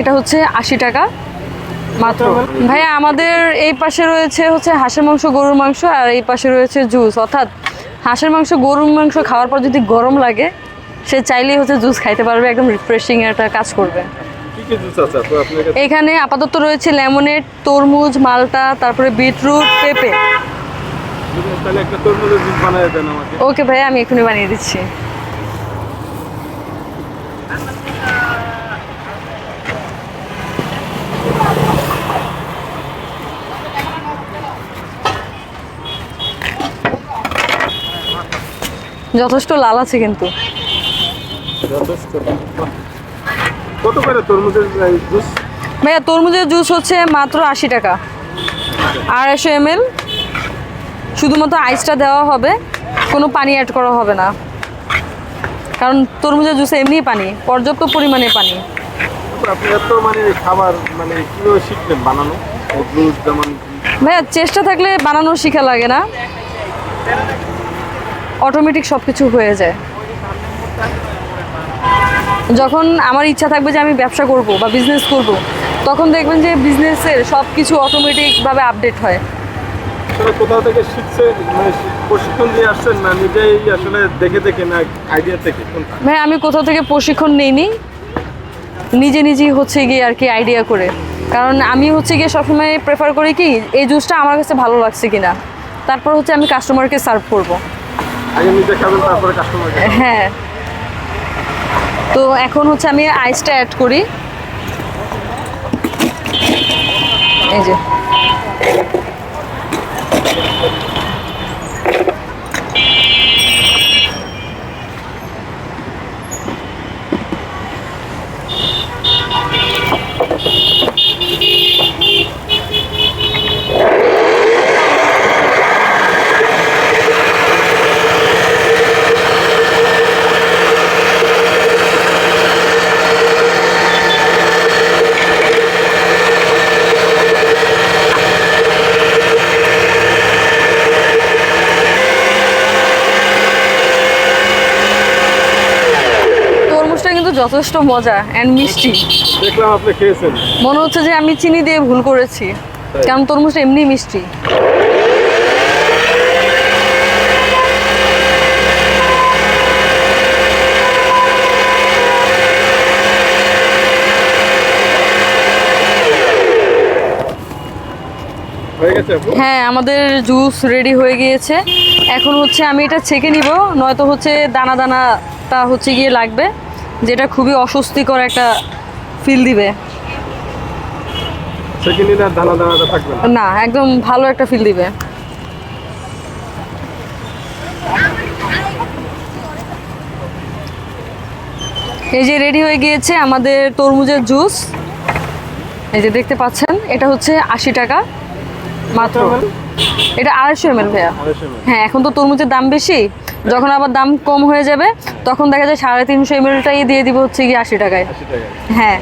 এটা হচ্ছে আশি টাকা মাত্র। ভাইয়া আমাদের এই পাশে রয়েছে হচ্ছে হাঁসের মাংস গরুর মাংস আর এই পাশে রয়েছে জুস। অর্থাৎ হাঁসের মাংস গরুর মাংস খাওয়ার পর যদি গরম লাগে সে চাইলেই হচ্ছে জুস খাইতে পারবে একদম রিফ্রেশিং একটা কাজ করবে। এখানে আপাতত রয়েছে লেমনেড তরমুজ মালটা তারপরে বিটরুট পেঁপে। ওকে ভাইয়া আমি এখনই বানিয়ে দিচ্ছি। যথেষ্ট লাল আছে কিন্তু। যথেষ্ট। কত করে তরমুজের জুস ভাইয়া তরমুজের জুস হচ্ছে মাত্র আশি টাকা। আড়াইশো এম এল শুধুমাত্র আইসটা দেওয়া হবে কোনো পানি অ্যাড করা হবে না। কারণ তরমুজের জুসে এমনিই পানি পর্যাপ্ত পরিমাণে পানি। আপনি এত মানে খাবার মানে কীভাবে শিখলেন বানানো? জুস যেমন ভাইয়া চেষ্টা থাকলে বানানো শিখা লাগে না। অটোমেটিক সব কিছু হয়ে যায়। যখন আমার ইচ্ছা থাকবে যে আমি ব্যবসা করব বা বিজনেস করব তখন দেখবেন যে বিজনেসের সব কিছু অটোমেটিকভাবে আপডেট হয়। আসলে কোথাও থেকে শিখছে মানে প্রশিক্ষণ দিয়ে আসছেন না নিজেই আসলে দেখে দেখে না আইডিয়া থেকে কোনটা? ভাই আমি কোথাও থেকে প্রশিক্ষণ নেইনি। নিজে নিজেই হচ্ছে গিয়ে আর কি আইডিয়া করে। কারণ আমি হচ্ছে গিয়ে সবসময় প্রেফার করি কি এই জুসটা আমার কাছে ভালো লাগছে কিনা। তারপর হচ্ছে আমি কাস্টমারকে সার্ভ করব। হ্যাঁ। তো এখন হচ্ছে আমি আইসটা অ্যাড করি। এই যে। কিন্তু যথেষ্ট মজা অ্যান্ড মিষ্টি। দেখলাম আপনি খেয়েছেন। মনে হচ্ছে যে আমি চিনি দিয়ে ভুল করেছি। কারণ তরমুজটা এমনি মিষ্টি। হ্যাঁ আমাদের জুস রেডি হয়ে গিয়েছে। এখন হচ্ছে আমি এটা ছেঁকে নিব নয়তো হচ্ছে দানা দানাটা হচ্ছে গিয়ে লাগবে। যেটা খুবই অস্বস্তিকর একটা ফিল দিবে। না? একদম ভালো একটা ফিল দিবে। এই যে রেডি হয়ে গিয়েছে আমাদের তরমুজের জুস এই যে দেখতে পাচ্ছেন এটা হচ্ছে আশি টাকা। মাত্র এটা আড়াইশো এম এল ভাইয়া। হ্যাঁ এখন তো তরমুজের দাম বেশি যখন আবার দাম কম হয়ে যাবে তখন দেখা যায় সাড়ে তিনশো এম এলটাই দিয়ে দিব হচ্ছে গিয়ে আশি টাকায়। হ্যাঁ।